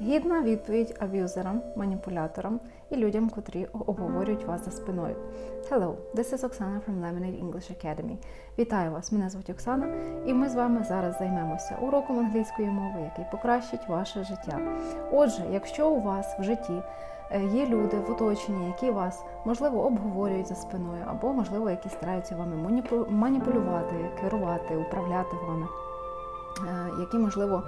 Гідна відповідь аб'юзерам, маніпуляторам і людям, котрі обговорюють вас за спиною. Hello, this is Oksana from Lemonade English Academy. Вітаю вас! Мене звуть Оксана, і ми з вами зараз займемося уроком англійської мови, який покращить ваше життя. Отже, якщо у вас в житті е, є люди в оточенні, які вас можливо обговорюють за спиною, або можливо, які стараються вами маніпу- маніпулювати, керувати, управляти вами, е, які можливо.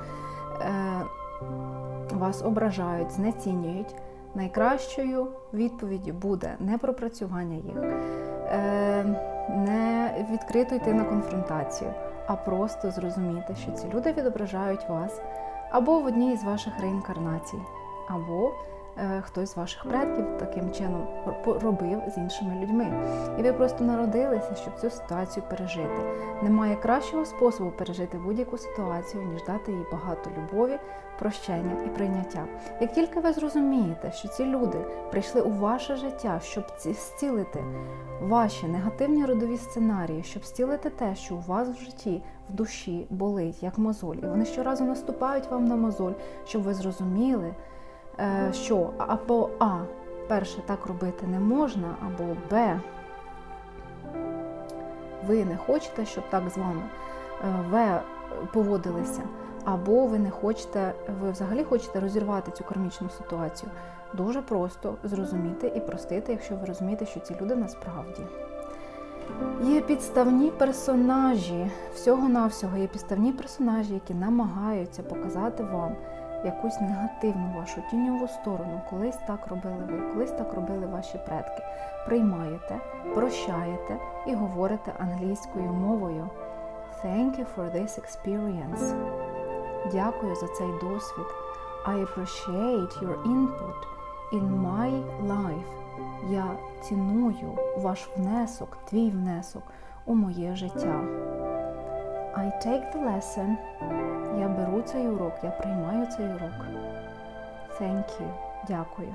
Вас ображають, знецінюють, найкращою відповіддю буде не пропрацювання їх, е, не відкрито йти на конфронтацію, а просто зрозуміти, що ці люди відображають вас або в одній із ваших реінкарнацій, або хтось з ваших предків таким чином ро- робив з іншими людьми. І ви просто народилися, щоб цю ситуацію пережити. Немає кращого способу пережити будь-яку ситуацію, ніж дати їй багато любові, прощення і прийняття. Як тільки ви зрозумієте, що ці люди прийшли у ваше життя, щоб ці- зцілити ваші негативні родові сценарії, щоб зцілити те, що у вас в житті, в душі болить, як мозоль, і вони щоразу наступають вам на мозоль, щоб ви зрозуміли, е, що або А, перше, так робити не можна, або Б, ви не хочете, щоб так з вами е, В поводилися, або ви не хочете, ви взагалі хочете розірвати цю кармічну ситуацію. Дуже просто зрозуміти і простити, якщо ви розумієте, що ці люди насправді. Є підставні персонажі, всього-навсього є підставні персонажі, які намагаються показати вам якусь негативну вашу тіньову сторону. Колись так робили ви, колись так робили ваші предки. Приймаєте, прощаєте і говорите англійською мовою. Thank you for this experience. Дякую за цей досвід. I appreciate your input in my life. Я ціную ваш внесок, твій внесок у моє життя. I take the lesson. Я беру цей урок, я приймаю цей урок. Thank you. Дякую.